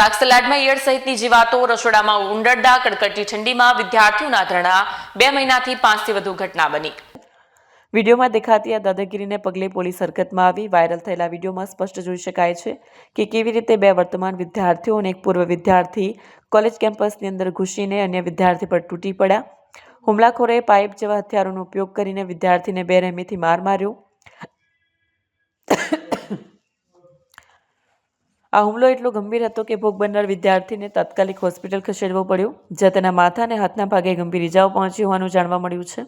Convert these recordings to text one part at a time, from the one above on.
શાક સલાડમાં ઈયળ સહિતની જીવાતો, રસોડામાં ઉંડરડા કડકડતી ઠંડીમાં વિદ્યાર્થીઓના ધરણા બે મહિનાથી પાંચથી વધુ ઘટના બની. વિડીયોમાં દેખાતી આ દાદાગીરીને પગલે પોલીસ હરકતમાં આવી. વાયરલ થયેલા વિડીયોમાં સ્પષ્ટ જોઈ શકાય છે કે કેવી રીતે બે વર્તમાન વિદ્યાર્થીઓ અને એક પૂર્વ વિદ્યાર્થી કોલેજ કેમ્પસની અંદર ઘૂસીને અન્ય વિદ્યાર્થી પર તૂટી પડ્યા. હુમલાખોરે પાઇપ જેવા હથિયારોનો ઉપયોગ કરીને વિદ્યાર્થીને બેરહેમીથી માર માર્યો. આ હુમલો એટલો ગંભીર હતો કે ભોગ બનનાર વિદ્યાર્થીને તાત્કાલિક હોસ્પિટલ ખસેડવો પડ્યો, જ્યાં તેના માથા અને હાથના ભાગે ગંભીર ઇજાઓ પહોંચી હોવાનું જાણવા મળ્યું છે.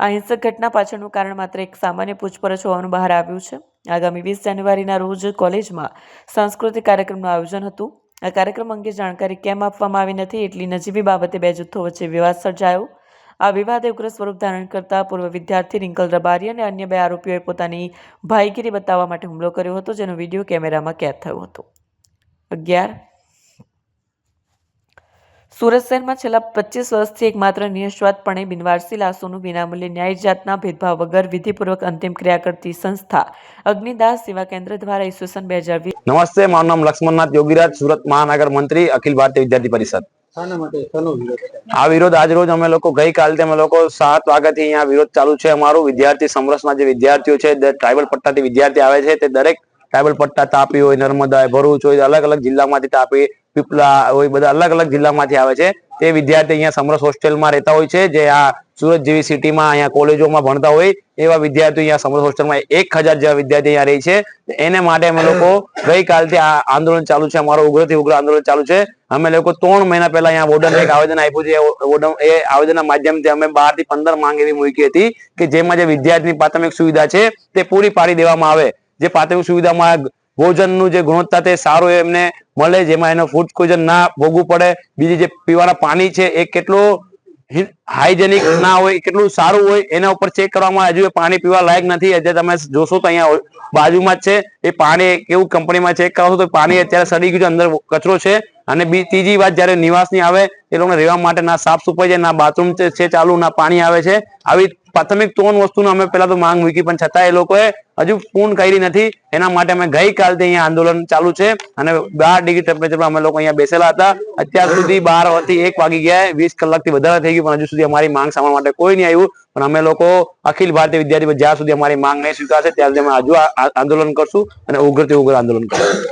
આ હિંસક ઘટના પાછળનું કારણ માત્ર એક સામાન્ય પૂછપરછ હોવાનું બહાર આવ્યું છે. આગામી વીસ જાન્યુઆરીના રોજ કોલેજમાં સાંસ્કૃતિક કાર્યક્રમનું આયોજન હતું. આ કાર્યક્રમ અંગે જાણકારી કેમ આપવામાં આવી નથી એટલી નજીવી બાબતે બે જૂથો વચ્ચે વિવાદ સર્જાયો. આ વિવાદે ઉગ્ર સ્વરૂપ ધારણ કરતા પૂર્વ વિદ્યાર્થી રિંકલ રબારી અને અન્ય બે આરોપીઓએ પોતાની ભાઈગીરી બતાવવા માટે હુમલો કર્યો હતો, જેનો વીડિયો કેમેરામાં કેદ થયો હતો. અગિયાર. સુરત શહેરમાં છેલ્લા પચીસ વર્ષથી એકમાત્ર નિઃસ્વાર્થપણે બિનવારસી લાશોનું વિનામૂલ્ય ન્યાય જાતના ભેદભાવ વગર વિધિપૂર્વક અંતિમ ક્રિયા કરતી સંસ્થા અગ્નિદાસ સેવા કેન્દ્ર દ્વારા ઈસવીસન બે હજાર નમસ્તે, મારું નામ લક્ષ્મણનાથ યોગીરાજ, સુરત મહાનગર મંત્રી અખિલ ભારતીય વિદ્યાર્થી પરિષદ. આ વિરોધ આજ રોજ અમે લોકો ગઈકાલથી અમે લોકો સાત વાગ્યાથી અહીંયા વિરોધ ચાલુ છે. અમારું વિદ્યાર્થી સમરસના જે વિદ્યાર્થીઓ છે ટ્રાયબલ ટ્રાઇબલ પટ્ટાથી વિદ્યાર્થી આવે છે, તે દરેક ટ્રાઇબલ પટ્ટા તાપી હોય, નર્મદા ભરૂચ હોય અલગ અલગ જિલ્લામાંથી તાપી, પીપલા હોય, બધા અલગ અલગ જિલ્લામાંથી આવે છે. તે વિદ્યાર્થી અહીંયા સમરસ હોસ્ટેલમાં રહેતા હોય છે, જે આ સુરત જેવી સિટીમાં અહીંયા કોલેજોમાં ભણતા હોય, એવા વિદ્યાર્થીઓ અહીંયા સમરસ હોસ્ટેલમાં એક હજાર જેવા વિદ્યાર્થી અહીંયા રહે છે. એને માટે અમે લોકો ગઈકાલથી આ આંદોલન ચાલુ છે, અમારો ઉગ્રથી ઉગ્ર આંદોલન ચાલુ છે. અમે લોકો ત્રણ મહિના પહેલા અહીંયા વોર્ડન એક આવેદન આપ્યું છે વોર્ડન એ આવેદનના માધ્યમથી અમે બારથી પંદર માંગ એવી મૂકી હતી કે જેમાં જે વિદ્યાર્થીની પ્રાથમિક સુવિધા છે, તે પૂરી પાડી દેવામાં આવે. જે પ્રાથમિક સુવિધામાં ભોજનનું જે ગુણવત્તા તે સારું એમને મળે, જેમાં એનો ફૂડ પોઈઝન ના ભોગવું પડે. બીજી જે પીવાના પાણી છે, એ કેટલું હાઇજેનિક ના હોય કેટલું સારું હોય, એના ઉપર ચેક કરવામાં હજુ પાણી પીવા લાયક નથી. જે તમે જોશો તો અહીંયા બાજુમાં જ છે. એ પાણી કેવું કંપનીમાં ચેક કરાવશો તો પાણી અત્યારે સડી ગયું અંદર કચરો છે. અને બી ત્રીજી વાત, જયારે નિવાસની આવે, એ લોકોને રહેવા માટે ના સાફ સફાઈ છે, ના બાથરૂમ છે ચાલુ, ના પાણી આવે છે. આવી પ્રાથમિક ત્રણ વસ્તુનો અમે પેલા તો માંગ મૂકી, પણ છતાં એ લોકોએ હજુ પૂર્ણ કરી નથી. એના માટે અમે ગઈકાલથી અહીંયા આંદોલન ચાલુ છે અને બાર ડિગ્રી ટેમ્પરેચરમાં અમે લોકો અહીંયા બેસેલા હતા. અત્યાર સુધી બારથી એક વાગી ગયા વીસ કલાકથી વધારે થઈ ગયું, પણ હજુ સુધી અમારી માંગ સાંભળવા માટે કોઈ નહીં આવ્યું. પણ અમે લોકો અખિલ ભારતીય વિદ્યાર્થી જ્યાં સુધી અમારી માંગ નહીં સ્વીકારશે, ત્યાં સુધી અમે હજુ આંદોલન કરશું અને ઉગ્રથી ઉગ્ર આંદોલન કરશું.